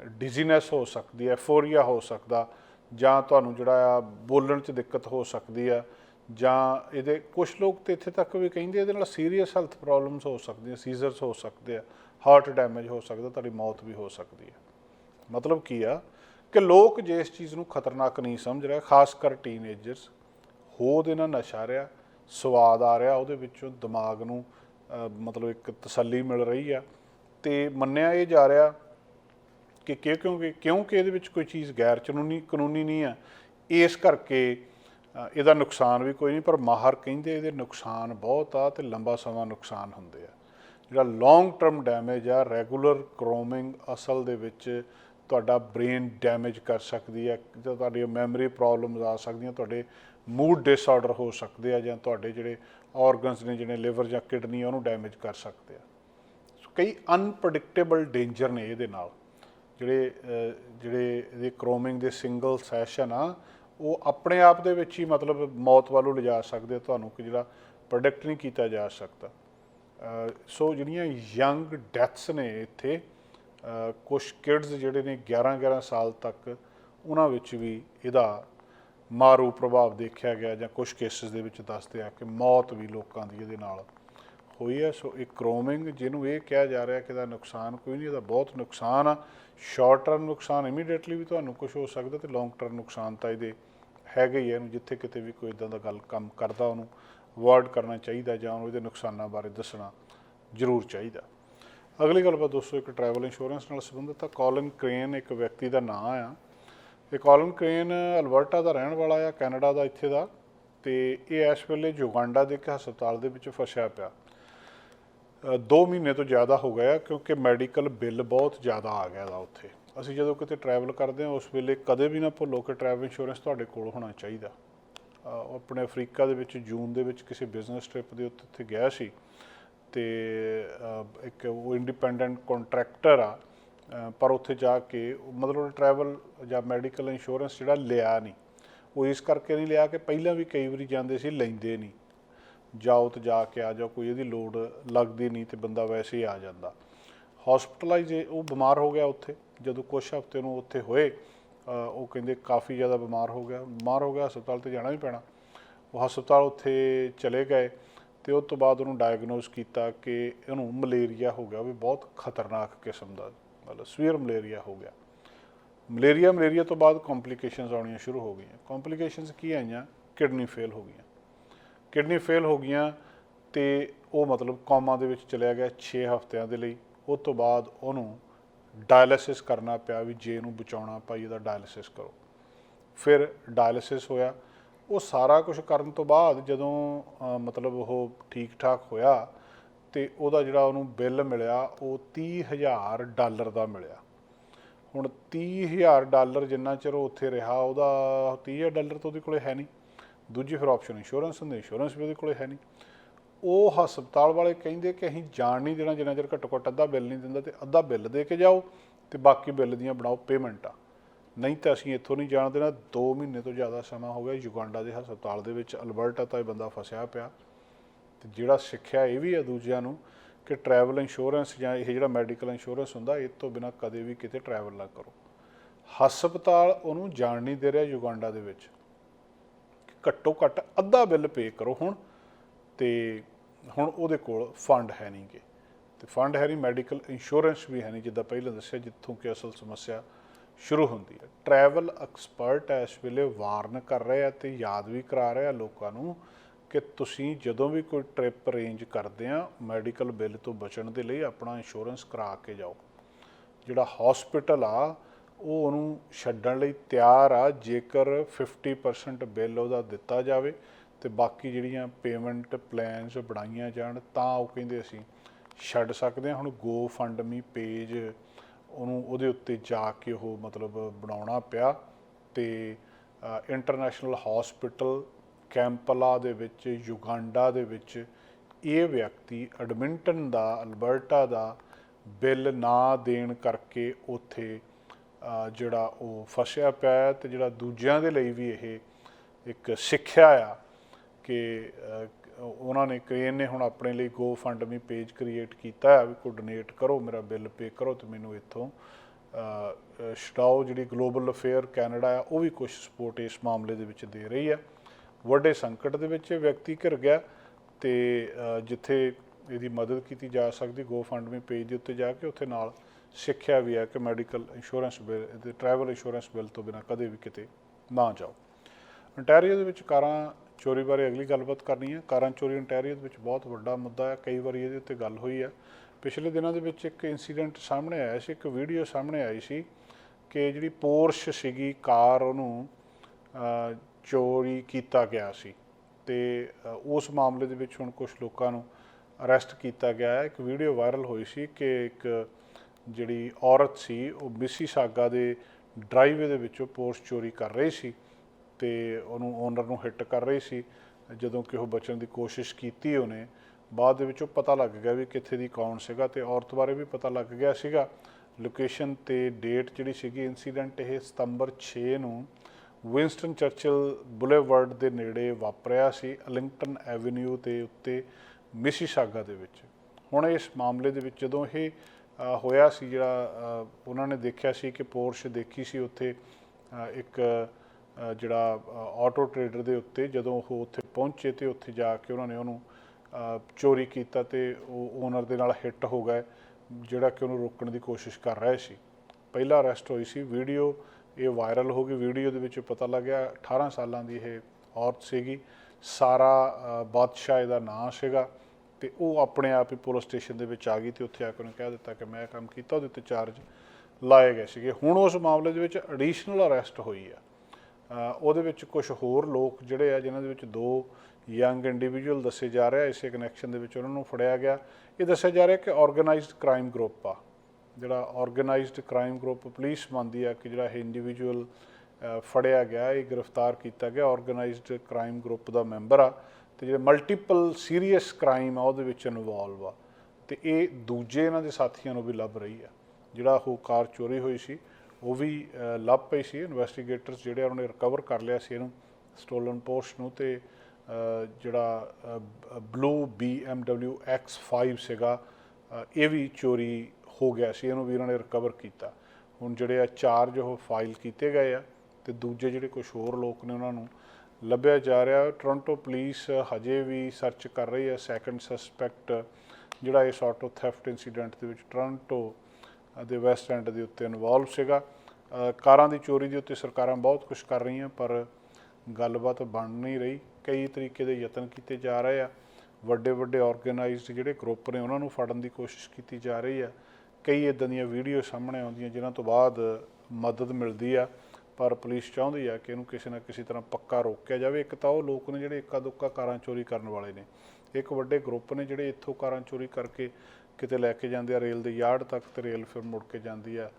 ਡਿਜ਼ੀਨੈਸ ਹੋ ਸਕਦੀ ਹੈ ਫੋਰੀਆ ਹੋ ਸਕਦਾ। ਜਾਂ ਤੁਹਾਨੂੰ ਜਿਹੜਾ ਆ ਬੋਲਣ 'ਚ ਦਿੱਕਤ ਹੋ ਸਕਦੀ ਆ, ਜਾਂ ਇਹਦੇ ਕੁਝ ਲੋਕ ਤੇ ਇੱਥੇ ਤੱਕ ਵੀ ਕਹਿੰਦੇ ਇਹਦੇ ਨਾਲ ਸੀਰੀਅਸ ਹੈਲਥ ਪ੍ਰੋਬਲਮਸ ਹੋ ਸਕਦੀਆਂ ਸੀਜ਼ਰਸ ਹੋ ਸਕਦੇ ਆ ਹਾਰਟ ਡੈਮੇਜ ਹੋ ਸਕਦਾ, ਤੁਹਾਡੀ ਮੌਤ ਵੀ ਹੋ ਸਕਦੀ ਹੈ ਮਤਲਬ ਕੀ ਆ ਕਿ ਲੋਕ ਜੇ ਇਸ ਚੀਜ਼ ਨੂੰ ਖਤਰਨਾਕ ਨਹੀਂ ਸਮਝ ਰਹੇ, ਖਾਸ ਕਰ ਟੀਨੇਜਰਸ ਹੋ ਦੇ ਨਾਲ ਨਸ਼ਾ ਰਿਹਾ, ਸਵਾਦ ਆ ਰਿਹਾ, ਉਹਦੇ ਵਿੱਚੋਂ ਦਿਮਾਗ ਨੂੰ ਮਤਲਬ ਇੱਕ ਤਸੱਲੀ ਮਿਲ ਰਹੀ ਆ, ਤੇ ਮੰਨਿਆ ਇਹ ਜਾ ਰਿਹਾ ਕਿ ਕਿਉਂ, ਕਿਉਂਕਿ ਕਿਉਂਕਿ ਇਹਦੇ ਵਿੱਚ ਕੋਈ ਚੀਜ਼ ਗੈਰ ਕਾਨੂੰਨੀ ਕਾਨੂੰਨੀ ਨਹੀਂ ਆ। ਇਸ ਕਰਕੇ ਇਹਦਾ ਨੁਕਸਾਨ ਵੀ ਕੋਈ ਨਹੀਂ, ਪਰ ਮਾਹਰ ਕਹਿੰਦੇ ਇਹਦੇ ਨੁਕਸਾਨ ਬਹੁਤ ਆ ਤੇ ਲੰਬਾ ਸਮਾਂ ਨੁਕਸਾਨ ਹੁੰਦੇ ਆ। ਜਿਹੜਾ ਲੌਂਗ ਟਰਮ ਡੈਮੇਜ ਆ ਰੈਗੂਲਰ ਕ੍ਰੋਮਿੰਗ ਅਸਲ ਦੇ ਵਿੱਚ ਤੁਹਾਡਾ ਬ੍ਰੇਨ ਡੈਮੇਜ ਕਰ ਸਕਦੀ ਹੈ ਜਾਂ ਤੁਹਾਡੀ ਮੈਮਰੀ ਪ੍ਰੋਬਲਮਸ ਆ ਸਕਦੀਆਂ, ਤੁਹਾਡੇ ਮੂਡ ਡਿਸਆਰਡਰ ਹੋ ਸਕਦੇ ਆ, ਜਾਂ ਤੁਹਾਡੇ ਜਿਹੜੇ ਆਰਗਨਸ ਨੇ, ਜਿਹੜੇ ਲਿਵਰ ਜਾਂ ਕਿਡਨੀ ਉਹਨੂੰ ਡੈਮੇਜ ਕਰ ਸਕਦੇ ਆ। ਸੋ ਕਈ ਅਨਪ੍ਰੈਡਿਕਟੇਬਲ ਡੇਂਜਰ ਨੇ ਇਹਦੇ ਨਾਲ। ਜਿਹੜੇ ਜਿਹੜੇ ਇਹਦੇ ਕ੍ਰੋਮਿੰਗ ਦੇ ਸਿੰਗਲ ਸੈਸ਼ਨ ਆ, ਉਹ ਆਪਣੇ ਆਪ ਦੇ ਵਿੱਚ ਹੀ ਮਤਲਬ ਮੌਤ ਵੱਲੋਂ ਲਿਜਾ ਸਕਦੇ ਤੁਹਾਨੂੰ ਕਿ ਜਿਹੜਾ ਪ੍ਰੋਡਕਟ ਨਹੀਂ ਕੀਤਾ ਜਾ ਸਕਦਾ। ਸੋ ਜਿਹੜੀਆਂ ਯੰਗ ਡੈਥਸ ਨੇ ਇੱਥੇ ਕੁਝ ਕਿਡਸ ਜਿਹੜੇ ਨੇ 11 11 ਸਾਲ ਤੱਕ, ਉਹਨਾਂ ਵਿੱਚ ਵੀ ਇਹਦਾ ਮਾਰੂ ਪ੍ਰਭਾਵ ਦੇਖਿਆ ਗਿਆ ਜਾਂ ਕੁਝ ਕੇਸਿਸ ਦੇ ਵਿੱਚ ਦੱਸਦੇ ਆ ਕਿ ਮੌਤ ਵੀ ਲੋਕਾਂ ਦੀ ਇਹਦੇ ਨਾਲ ਹੋਈ ਹੈ, ਸੋ ਇਹ ਕ੍ਰੋਮਿੰਗ ਜਿਹਨੂੰ ਇਹ ਕਿਹਾ ਜਾ ਰਿਹਾ ਕਿ ਇਹਦਾ ਨੁਕਸਾਨ ਕੋਈ ਨਹੀਂ, ਇਹਦਾ ਬਹੁਤ ਨੁਕਸਾਨ ਆ। ਸ਼ਾਰਟ ਟਰਮ ਨੁਕਸਾਨ ਇਮੀਡੀਏਟਲੀ ਵੀ ਤੁਹਾਨੂੰ ਕੁਝ ਹੋ ਸਕਦਾ ਤੇ ਲੌਂਗ ਟਰਮ ਨੁਕਸਾਨ ਤਾਂ ਇਹਦੇ ਹੈਗੇ ਹੀ ਆ ਇਹਨੂੰ, ਜਿੱਥੇ ਕਿਤੇ ਵੀ ਕੋਈ ਇਦਾਂ ਦਾ ਗੱਲ ਕੰਮ ਕਰਦਾ, ਉਹਨੂੰ ਅਵੋਇਡ ਕਰਨਾ ਚਾਹੀਦਾ ਜਾਂ ਉਹਨੂੰ ਇਹਦੇ ਨੁਕਸਾਨਾਂ ਬਾਰੇ ਦੱਸਣਾ ਜ਼ਰੂਰ ਚਾਹੀਦਾ। ਅਗਲੀ ਗੱਲਬਾਤ ਦੋਸਤੋ, ਇੱਕ ਟਰੈਵਲ ਇੰਸ਼ੋਰੈਂਸ ਨਾਲ ਸੰਬੰਧਿਤ ਆ। ਕਾਲਨ ਕ੍ਰੇਨ ਇੱਕ ਵਿਅਕਤੀ ਦਾ ਨਾਮ ਆ। ਇਹ ਕਾਲਨ ਕ੍ਰੇਨ ਅਲਬਰਟਾ ਦਾ ਰਹਿਣ ਵਾਲਾ ਆ, ਕੈਨੇਡਾ ਦਾ ਇੱਥੇ ਦਾ ਤੇ ਇਹ ਇਸ ਵੇਲੇ ਯੁਗਾਂਡਾ ਦੇ ਇੱਕ ਹਸਪਤਾਲ ਦੇ ਵਿੱਚ ਫਸਿਆ ਪਿਆ। 2 ਮਹੀਨੇ ਤੋਂ ਜ਼ਿਆਦਾ ਹੋ ਗਿਆ ਕਿਉਂਕਿ ਮੈਡੀਕਲ ਬਿੱਲ ਬਹੁਤ ਜ਼ਿਆਦਾ ਆ ਗਿਆ ਦਾ ਉੱਥੇ। ਅਸੀਂ ਜਦੋਂ ਕਿਤੇ ਟਰੈਵਲ ਕਰਦੇ ਹਾਂ, ਉਸ ਵੇਲੇ ਕਦੇ ਵੀ ਨਾ ਭੁੱਲੋ ਕਿ ਟਰੈਵਲ ਇੰਸ਼ੋਰੈਂਸ ਤੁਹਾਡੇ ਕੋਲ ਹੋਣਾ ਚਾਹੀਦਾ। ਆਪਣੇ ਅਫਰੀਕਾ ਦੇ ਵਿੱਚ, ਜੂਨ ਦੇ ਵਿੱਚ ਕਿਸੇ ਬਿਜ਼ਨਸ ਟ੍ਰਿਪ ਦੇ ਉੱਤੇ ਉੱਥੇ ਗਿਆ ਸੀ ਤੇ ਇੱਕ ਉਹ ਇੰਡੀਪੈਂਡੈਂਟ ਕੰਟਰੈਕਟਰ ਆ ਪਰ ਉੱਥੇ ਜਾ ਕੇ ਮਤਲਬ ਟਰੈਵਲ ਜਾਂ ਮੈਡੀਕਲ ਇੰਸ਼ੋਰੈਂਸ ਜਿਹੜਾ ਲਿਆ ਨਹੀਂ। ਉਹ ਇਸ ਕਰਕੇ ਨਹੀਂ ਲਿਆ ਕਿ ਪਹਿਲਾਂ ਵੀ ਕਈ ਵਾਰੀ ਜਾਂਦੇ ਸੀ, ਲੈਂਦੇ ਨਹੀਂ। ਜਾਓ ਤੇ ਜਾ ਕੇ ਆ ਜਾਓ, ਕੋਈ ਇਹਦੀ ਲੋੜ ਲੱਗਦੀ ਨਹੀਂ ਤੇ ਬੰਦਾ ਵੈਸੇ ਹੀ ਆ ਜਾਂਦਾ। ਹਸਪੀਟਲਾਈਜ਼ ਉਹ ਬਿਮਾਰ ਹੋ ਗਿਆ ਉੱਥੇ, ਜਦੋਂ ਕੁਝ ਹਫ਼ਤੇ ਨੂੰ ਉੱਥੇ ਹੋਏ ਉਹ ਕਹਿੰਦੇ ਕਾਫੀ ਜ਼ਿਆਦਾ ਬਿਮਾਰ ਹੋ ਗਿਆ। ਬਿਮਾਰ ਹੋ ਗਿਆ, ਹਸਪਤਾਲ ਤੇ ਜਾਣਾ ਹੀ ਪੈਣਾ। ਉਹ ਹਸਪਤਾਲ ਉੱਥੇ ਚਲੇ ਗਏ ਤੇ ਉਸ ਤੋਂ ਬਾਅਦ ਉਹਨੂੰ ਡਾਇਗਨੋਸ ਕੀਤਾ ਕਿ ਇਹਨੂੰ ਮਲੇਰੀਆ ਹੋ ਗਿਆ ਵੀ ਬਹੁਤ ਖਤਰਨਾਕ ਕਿਸਮ ਦਾ, ਮਤਲਬ ਸਵੀਅਰ ਮਲੇਰੀਆ ਹੋ ਗਿਆ। ਮਲੇਰੀਆ ਮਲੇਰੀਆ ਤੋਂ ਬਾਅਦ ਕੰਪਲਿਕੇਸ਼ਨਸ ਆਉਣੀਆਂ ਸ਼ੁਰੂ ਹੋ ਗਈਆਂ। ਕੰਪਲਿਕੇਸ਼ਨਸ ਕੀ ਆਈਆਂ? ਕਿਡਨੀ ਫੇਲ ਹੋ ਗਈਆਂ। ਕਿਡਨੀ ਫੇਲ ਹੋ ਗਈਆਂ ਤੇ ਉਹ ਮਤਲਬ ਕੋਮਾ ਦੇ ਵਿੱਚ ਚਲਿਆ ਗਿਆ 6 ਹਫ਼ਤਿਆਂ ਦੇ ਲਈ। ਉਸ ਤੋਂ ਬਾਅਦ ਉਹਨੂੰ ਡਾਇਲਿਸਿਸ ਕਰਨਾ ਪਿਆ ਵੀ ਜੇ ਨੂੰ ਬਚਾਉਣਾ, ਭਾਈ ਇਹਦਾ ਡਾਇਲਿਸਿਸ ਕਰੋ। ਫਿਰ ਡਾਇਲਿਸਿਸ ਹੋਇਆ। ਉਹ ਸਾਰਾ ਕੁਝ ਕਰਨ ਤੋਂ ਬਾਅਦ ਜਦੋਂ ਮਤਲਬ ਉਹ ਠੀਕ ਠਾਕ ਹੋਇਆ ਤੇ ਉਹਦਾ ਜਿਹੜਾ ਉਹਨੂੰ ਬਿੱਲ ਮਿਲਿਆ, ਉਹ 30000 ਡਾਲਰ ਦਾ ਮਿਲਿਆ। ਹੁਣ 30000 ਡਾਲਰ ਜਿੰਨਾ ਚਿਰ ਉਹ ਉੱਥੇ ਰਿਹਾ, ਉਹਦਾ 30000 ਡਾਲਰ ਤਾਂ ਉਹਦੇ ਕੋਲੇ ਹੈ ਨਹੀਂ। ਦੂਜੀ ਫਿਰ ਆਪਸ਼ਨ ਇੰਸ਼ੋਰੈਂਸ ਹੁੰਦੀ ਇੰਸ਼ੋਰੈਂਸ ਵੀ ਉਹਦੇ ਕੋਲੇ ਹੈ ਨਹੀਂ। ਉਹ ਹਸਪਤਾਲ ਵਾਲੇ ਕਹਿੰਦੇ ਕਿ ਅਸੀਂ ਜਾਣ ਨਹੀਂ ਦੇਣਾ, ਜਿੰਨਾ ਚਿਰ ਘੱਟੋ ਘੱਟ ਅੱਧਾ ਬਿੱਲ ਨਹੀਂ ਦਿੰਦਾ ਤੇ ਅੱਧਾ ਬਿੱਲ ਦੇ ਕੇ ਜਾਓ ਤੇ ਬਾਕੀ ਬਿੱਲ ਦੀਆਂ ਬਣਾਓ ਪੇਮੈਂਟਾਂ ਨਹੀਂ ਤਾਂ ਅਸੀਂ ਇੱਥੋਂ ਨਹੀਂ ਜਾਣ ਦੇਣਾ। 2 ਮਹੀਨੇ ਤੋਂ ਜ਼ਿਆਦਾ ਸਮਾਂ ਹੋ ਗਿਆ, ਯੁਗਾਂਡਾ ਦੇ ਹਸਪਤਾਲ ਦੇ ਵਿੱਚ ਅਲਬਰਟਾ ਤਾਂ ਇਹ ਬੰਦਾ ਫਸਿਆ ਪਿਆ। ਤੇ ਜਿਹੜਾ ਸਿੱਖਿਆ ਇਹ ਵੀ ਹੈ ਦੂਜਿਆਂ ਨੂੰ ਕਿ ਟਰੈਵਲ ਇੰਸ਼ੋਰੈਂਸ ਜਾਂ ਇਹ ਜਿਹੜਾ ਮੈਡੀਕਲ ਇੰਸ਼ੋਰੈਂਸ ਹੁੰਦਾ, ਇਹ ਤੋਂ ਬਿਨਾ ਕਦੇ ਵੀ ਕਿਤੇ ਟਰੈਵਲ ਨਾ ਕਰੋ। ਹਸਪਤਾਲ ਉਹਨੂੰ ਜਾਣ ਨਹੀਂ ਦੇ ਰਿਹਾ ਯੁਗਾਂਡਾ ਦੇ ਵਿੱਚ। ਘੱਟੋ ਘੱਟ ਅੱਧਾ ਬਿੱਲ ਪੇ ਕਰੋ ਹੁਣ ਤੇ ਹੁਣ ਉਹਦੇ ਕੋਲ ਫੰਡ ਹੈ ਨਹੀਂਗੇ ਤੇ ਫੰਡ ਹੈ ਨਹੀਂ ਮੈਡੀਕਲ ਇੰਸ਼ੋਰੈਂਸ ਵੀ ਹੈ ਨਹੀਂ ਜਿੱਦਾਂ ਪਹਿਲਾਂ ਦੱਸਿਆ, ਜਿੱਥੋਂ ਕਿ ਅਸਲ ਸਮੱਸਿਆ ਸ਼ੁਰੂ ਹੁੰਦੀ ਹੈ। ਟਰੈਵਲ ਐਕਸਪਰਟ ਇਸ ਵੇਲੇ ਵਾਰਨ ਕਰ ਰਹੇ ਆ ਤੇ ਯਾਦ ਵੀ ਕਰਾ ਰਹੇ ਆ ਲੋਕਾਂ ਨੂੰ ਕਿ ਤੁਸੀਂ ਜਦੋਂ ਵੀ ਕੋਈ ਟ੍ਰਿਪ ਅਰੇਂਜ ਕਰਦੇ ਆ ਮੈਡੀਕਲ ਬਿੱਲ ਤੋਂ ਬਚਣ ਦੇ ਲਈ ਆਪਣਾ ਇੰਸ਼ੋਰੈਂਸ ਕਰਾ ਕੇ ਜਾਓ। ਜਿਹੜਾ ਹਸਪੀਟਲ ਆ ਉਹ ਉਹਨੂੰ ਛੱਡਣ ਲਈ ਤਿਆਰ ਆ, ਜੇਕਰ 50% ਬਿੱਲ ਉਹਦਾ ਦਿੱਤਾ ਜਾਵੇ ਤੇ ਬਾਕੀ ਜਿਹੜੀਆਂ ਪੇਮੈਂਟ ਪਲਾਨਸ ਬਣਾਈਆਂ ਜਾਣ, ਤਾਂ ਉਹ ਕਹਿੰਦੇ ਅਸੀਂ ਛੱਡ ਸਕਦੇ ਹਾਂ। ਹੁਣ ਗੋ ਫੰਡ ਮੀ ਪੇਜ ਉਹਨੂੰ ਉਹਦੇ ਉੱਤੇ ਜਾ ਕੇ ਉਹ ਮਤਲਬ ਬਣਾਉਣਾ ਪਿਆ ਤੇ ਇੰਟਰਨੈਸ਼ਨਲ ਹਸਪੀਟਲ ਕੈਂਪਲਾ ਦੇ ਵਿੱਚ ਯੁਗਾਂਡਾ ਦੇ ਵਿੱਚ ਇਹ ਵਿਅਕਤੀ ਐਡਮਿੰਟਨ ਦਾ ਅਲਬਰਟਾ ਦਾ ਬਿੱਲ ਨਾ ਦੇਣ ਕਰਕੇ ਉੱਥੇ ਜਿਹੜਾ ਉਹ ਫਸਿਆ ਪਿਆ ਹੈ ਤੇ ਜਿਹੜਾ ਦੂਜਿਆਂ ਦੇ ਲਈ ਵੀ ਇਹ ਇੱਕ ਸਿੱਖਿਆ ਆ ਕਿ ਉਹਨਾਂ ਨੇ ਕ੍ਰੇਨ ਨੇ ਹੁਣ ਆਪਣੇ ਲਈ ਗੋ ਫੰਡ ਮੀ ਪੇਜ ਕ੍ਰੀਏਟ ਕੀਤਾ ਹੈ ਵੀ ਕੋ ਡੋਨੇਟ ਕਰੋ ਮੇਰਾ ਬਿੱਲ ਪੇ ਕਰੋ ਤੇ ਮੈਨੂੰ ਇੱਥੋਂ ਅ, ਜਿਹੜੀ ਗਲੋਬਲ ਅਫੇਅਰ ਕੈਨੇਡਾ ਆ ਉਹ ਵੀ ਕੁਝ ਸਪੋਰਟ ਇਸ ਮਾਮਲੇ ਦੇ ਵਿੱਚ ਦੇ ਰਹੀ ਆ। ਵੱਡੇ ਸੰਕਟ ਦੇ ਵਿੱਚ ਇਹ ਵਿਅਕਤੀ ਘਿਰ ਗਿਆ ਤੇ ਜਿੱਥੇ ਇਹਦੀ ਮਦਦ ਕੀਤੀ ਜਾ ਸਕਦੀ ਗੋ ਫੰਡ ਮੀ ਪੇਜ ਦੇ ਉੱਤੇ ਜਾ ਕੇ ਉੱਥੇ ਨਾਲ ਸਿੱਖਿਆ ਵੀ ਹੈ ਕਿ ਮੈਡੀਕਲ ਇੰਸ਼ੋਰੈਂਸ ਬਿੱਲ ਤੇ ਟਰੈਵਲ ਇੰਸ਼ੋਰੈਂਸ ਬਿੱਲ ਤੋਂ ਬਿਨਾ ਕਦੇ ਵੀ ਕਿਤੇ ਨਾ ਜਾਓ। Ontario ਦੇ ਵਿੱਚ ਕਾਰਾਂ ਚੋਰੀ ਬਾਰੇ ਅਗਲੀ ਗੱਲਬਾਤ ਕਰਨੀ ਹੈ। ਕਾਰਾਂ ਚੋਰੀ ontario ਦੇ ਵਿੱਚ ਬਹੁਤ ਵੱਡਾ ਮੁੱਦਾ ਹੈ। ਕਈ ਵਾਰੀ ਇਹਦੇ ਉੱਤੇ ਗੱਲ ਹੋਈ ਹੈ। ਪਿਛਲੇ ਦਿਨਾਂ ਦੇ ਵਿੱਚ ਇੱਕ ਇਨਸੀਡੈਂਟ ਸਾਹਮਣੇ ਆਇਆ ਸੀ, ਇੱਕ ਵੀਡੀਓ ਸਾਹਮਣੇ ਆਈ ਸੀ ਕਿ ਜਿਹੜੀ ਪੋਰਸ਼ ਸੀਗੀ, ਕਾਰ ਉਹਨੂੰ ਚੋਰੀ ਕੀਤਾ ਗਿਆ ਸੀ। ਤੇ ਉਸ ਮਾਮਲੇ ਦੇ ਵਿੱਚ ਹੁਣ ਕੁਝ ਲੋਕਾਂ ਨੂੰ ਅਰੈਸਟ ਕੀਤਾ ਗਿਆ ਹੈ। ਇੱਕ ਵੀਡੀਓ ਵਾਇਰਲ ਹੋਈ ਸੀ ਕਿ ਇੱਕ ਜਿਹੜੀ ਔਰਤ ਸੀ, ਉਹ ਮਿਸੀਸਾਗਾ ਦੇ ਡਰਾਈਵੇ ਦੇ ਵਿੱਚੋਂ ਪੋਰਸ਼ ਚੋਰੀ ਕਰ ਰਹੀ ਸੀ ਤੇ ਉਹਨੂੰ ਓਨਰ ਨੂੰ ਹਿੱਟ ਕਰ ਰਹੀ ਸੀ। ਜਦੋਂ ਕਿ ਉਹ ਬਚਣ ਦੀ ਕੋਸ਼ਿਸ਼ ਕੀਤੀ ਉਹਨੇ, ਬਾਅਦ ਦੇ ਵਿੱਚ ਉਹ ਪਤਾ ਲੱਗ ਗਿਆ ਵੀ ਕਿੱਥੇ ਦੀ ਕੌਣ ਸੀਗਾ ਤੇ ਔਰਤ ਬਾਰੇ ਵੀ ਪਤਾ ਲੱਗ ਗਿਆ ਸੀਗਾ। ਲੋਕੇਸ਼ਨ ਤੇ ਡੇਟ ਜਿਹੜੀ ਸੀਗੀ ਇਨਸੀਡੈਂਟ ਇਹ ਸਤੰਬਰ 6 ਨੂੰ ਵਿੰਸਟਨ ਚਰਚਿਲ ਬੁਲੇਵਰਡ ਦੇ ਨੇੜੇ ਵਾਪਰਿਆ ਸੀ, ਅਲਿੰਗਟਨ ਐਵਨਿਊ ਦੇ ਉੱਤੇ ਮਿਸੀਸਾਗਾ ਦੇ ਵਿੱਚ। ਹੁਣ ਇਸ ਮਾਮਲੇ ਦੇ ਵਿੱਚ ਜਦੋਂ ਇਹ ਹੋਇਆ ਸੀ ਜਿਹੜਾ ਉਹਨਾਂ ਨੇ ਦੇਖਿਆ ਸੀ ਕਿ ਪੋਰਸ਼ ਦੇਖੀ ਸੀ ਉੱਥੇ ਇੱਕ ਜਿਹੜਾ ਆਟੋ ਟ੍ਰੇਡਰ ਦੇ ਉੱਤੇ ਜਦੋਂ ਉਹ ਉੱਥੇ ਪਹੁੰਚੇ ਤੇ ਉੱਥੇ ਜਾ ਕੇ ਉਹਨਾਂ ਨੇ ਉਹਨੂੰ ਚੋਰੀ ਕੀਤਾ ਤੇ ਉਹ ਓਨਰ ਦੇ ਨਾਲ ਹਿੱਟ ਹੋ ਗਏ, ਜਿਹੜਾ ਕਿ ਉਹਨੂੰ ਰੋਕਣ ਦੀ ਕੋਸ਼ਿਸ਼ ਕਰ ਰਹੇ ਸੀ। ਪਹਿਲਾ ਅਰੈਸਟ ਹੋਈ ਸੀ ਵੀਡੀਓ ਇਹ ਵਾਇਰਲ ਹੋ ਗਈ ਵੀਡੀਓ ਦੇ ਵਿੱਚ ਪਤਾ ਲੱਗਿਆ 18 ਸਾਲਾਂ ਦੀ ਇਹ ਔਰਤ ਸੀਗੀ, ਸਾਰਾ ਬਾਦਸ਼ਾਹ ਇਹਦਾ ਨਾਂ ਸੀਗਾ। ਤੇ ਉਹ ਆਪਣੇ ਆਪ ਹੀ ਪੁਲਿਸ ਸਟੇਸ਼ਨ ਦੇ ਵਿੱਚ ਆ ਗਈ ਤੇ ਉੱਥੇ ਆ ਕੇ ਉਹਨੇ ਕਹਿ ਦਿੱਤਾ ਕਿ ਮੈਂ ਇਹ ਕੰਮ ਕੀਤਾ, ਉਹਦੇ ਉੱਤੇ ਚਾਰਜ ਲਾਏ ਗਏ ਸੀਗੇ। ਹੁਣ ਉਸ ਮਾਮਲੇ ਦੇ ਵਿੱਚ ਐਡੀਸ਼ਨਲ ਅਰੈਸਟ ਹੋਈ ਆ। ਉਹਦੇ ਵਿੱਚ ਕੁਝ ਹੋਰ ਲੋਕ ਜਿਹੜੇ ਆ, ਜਿਨ੍ਹਾਂ ਦੇ ਵਿੱਚ ਦੋ ਯੰਗ ਇੰਡੀਵਿਜੂਅਲ ਦੱਸੇ ਜਾ ਰਿਹਾ ਇਸੇ ਕਨੈਕਸ਼ਨ ਦੇ ਵਿੱਚ ਉਹਨਾਂ ਨੂੰ ਫੜਿਆ ਗਿਆ। ਇਹ ਦੱਸਿਆ ਜਾ ਰਿਹਾ ਕਿ ਆਰਗੇਨਾਈਜ਼ਡ ਕ੍ਰਾਈਮ ਗਰੁੱਪ ਆ। ਜਿਹੜਾ ਆਰਗੇਨਾਈਜ਼ਡ ਕ੍ਰਾਈਮ ਗਰੁੱਪ ਪੁਲਿਸ ਮੰਨਦੀ ਆ ਕਿ ਜਿਹੜਾ ਇਹ ਇੰਡੀਵਿਜੂਅਲ ਫੜਿਆ ਗਿਆ, ਇਹ ਗ੍ਰਿਫਤਾਰ ਕੀਤਾ ਗਿਆ। ਆਰਗੇਨਾਈਜ਼ਡ ਕ੍ਰਾਈਮ ਗਰੁੱਪ ਦਾ ਮੈਂਬਰ ਆ। ਤੇ ਜਿਹੜੇ ਮਲਟੀਪਲ ਸੀਰੀਅਸ ਕ੍ਰਾਈਮ ਆ, ਉਹਦੇ ਵਿੱਚ ਇਨਵੋਲਵ ਆ। ਤੇ ਇਹ ਦੂਜੇ ਇਹਨਾਂ ਦੇ ਸਾਥੀਆਂ ਨੂੰ ਵੀ ਲੱਭ ਰਹੀ ਆ। ਜਿਹੜਾ ਉਹ ਕਾਰ ਚੋਰੀ ਹੋਈ ਸੀ, ਉਹ ਵੀ ਲੱਭ ਪਈ ਸੀ। ਇਨਵੈਸਟੀਗੇਟਰਸ ਜਿਹੜੇ ਆ, ਉਹਨਾਂ ਨੇ ਰਿਕਵਰ ਕਰ ਲਿਆ ਸੀ ਇਹਨੂੰ ਸਟੋਲਨ ਪੋਰਸ਼ ਨੂੰ ਤੇ ਜਿਹੜਾ ਬਲੂ BMW X5 ਸੀਗਾ ਇਹ ਵੀ ਚੋਰੀ ਹੋ ਗਿਆ ਸੀ। ਇਹਨੂੰ ਵੀ ਇਹਨਾਂ ਨੇ ਰਿਕਵਰ ਕੀਤਾ। ਹੁਣ ਜਿਹੜੇ ਆ, ਚਾਰਜ ਉਹ ਫਾਈਲ ਕੀਤੇ ਗਏ ਆ ਤੇ ਦੂਜੇ ਜਿਹੜੇ ਕੁਝ ਹੋਰ ਲੋਕ ਨੇ ਉਹਨਾਂ ਨੂੰ ਲੱਭਿਆ ਜਾ ਰਿਹਾ। ਟੋਰਾਂਟੋ ਪੁਲਿਸ ਹਜੇ ਵੀ ਸਰਚ ਕਰ ਰਹੀ ਹੈ। ਸੈਕੰਡ ਸਸਪੈਕਟ ਜਿਹੜਾ ਇਸ ਆਟੋ ਥੈਫਟ ਇਨਸੀਡੈਂਟ ਦੇ ਵਿੱਚ ਟੋਰਾਂਟੋ ਦੇ ਵੈਸਟ ਐਂਡ ਦੇ ਉੱਤੇ ਇਨਵੋਲਵ ਸੀਗਾ। ਕਾਰਾਂ ਦੀ ਚੋਰੀ ਦੇ ਉੱਤੇ ਸਰਕਾਰਾਂ ਬਹੁਤ ਕੁਝ ਕਰ ਰਹੀਆਂ, ਪਰ ਗੱਲਬਾਤ ਬਣ ਨਹੀਂ ਰਹੀ। ਕਈ ਤਰੀਕੇ ਦੇ ਯਤਨ ਕੀਤੇ ਜਾ ਰਹੇ ਆ। ਵੱਡੇ ਵੱਡੇ ਆਰਗੇਨਾਈਜ਼ਡ ਜਿਹੜੇ ਗਰੁੱਪ ਨੇ, ਉਹਨਾਂ ਨੂੰ ਫੜਨ ਦੀ ਕੋਸ਼ਿਸ਼ ਕੀਤੀ ਜਾ ਰਹੀ ਆ। ਕਈ ਇਦਾਂ ਦੀਆਂ ਵੀਡੀਓ ਸਾਹਮਣੇ ਆਉਂਦੀਆਂ, ਜਿਨ੍ਹਾਂ ਤੋਂ ਬਾਅਦ ਮਦਦ ਮਿਲਦੀ ਆ। ਪਰ ਪੁਲਿਸ ਚਾਹੁੰਦੀ ਆ ਕਿ ਇਹਨੂੰ ਕਿਸੇ ਨਾ ਕਿਸੇ ਤਰ੍ਹਾਂ ਪੱਕਾ ਰੋਕਿਆ ਜਾਵੇ। ਇੱਕ ਤਾਂ ਉਹ ਲੋਕ ਨੇ ਜਿਹੜੇ ਇੱਕਾ ਦੁੱਕਾ ਕਾਰਾਂ ਚੋਰੀ ਕਰਨ ਵਾਲੇ ਨੇ। ਇੱਕ ਵੱਡੇ ਗਰੁੱਪ ਨੇ ਜਿਹੜੇ ਇੱਥੋਂ ਕਾਰਾਂ ਚੋਰੀ ਕਰਕੇ ਕਿਤੇ ਲੈ ਕੇ ਜਾਂਦੇ ਆ, ਰੇਲ ਦੇ ਯਾਰਡ ਤੱਕ ਤੇ ਰੇਲ ਫਿਰ ਮੁੜ ਕੇ ਜਾਂਦੀ ਆ।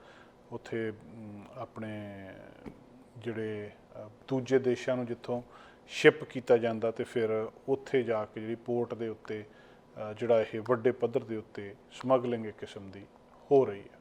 ਉੱਥੇ ਆਪਣੇ ਜਿਹੜੇ ਦੂਜੇ ਦੇਸ਼ਾਂ ਨੂੰ ਜਿੱਥੋਂ ਸ਼ਿਪ ਕੀਤਾ ਜਾਂਦਾ ਤੇ ਫਿਰ ਉੱਥੇ ਜਾ ਕੇ ਜਿਹੜੀ ਪੋਰਟ ਦੇ ਉੱਤੇ ਜਿਹੜਾ ਇਹ ਵੱਡੇ ਪੱਧਰ ਦੇ ਉੱਤੇ ਸਮਗਲਿੰਗ ਇੱਕ ਕਿਸਮ ਦੀ ਹੋ ਰਹੀ ਹੈ।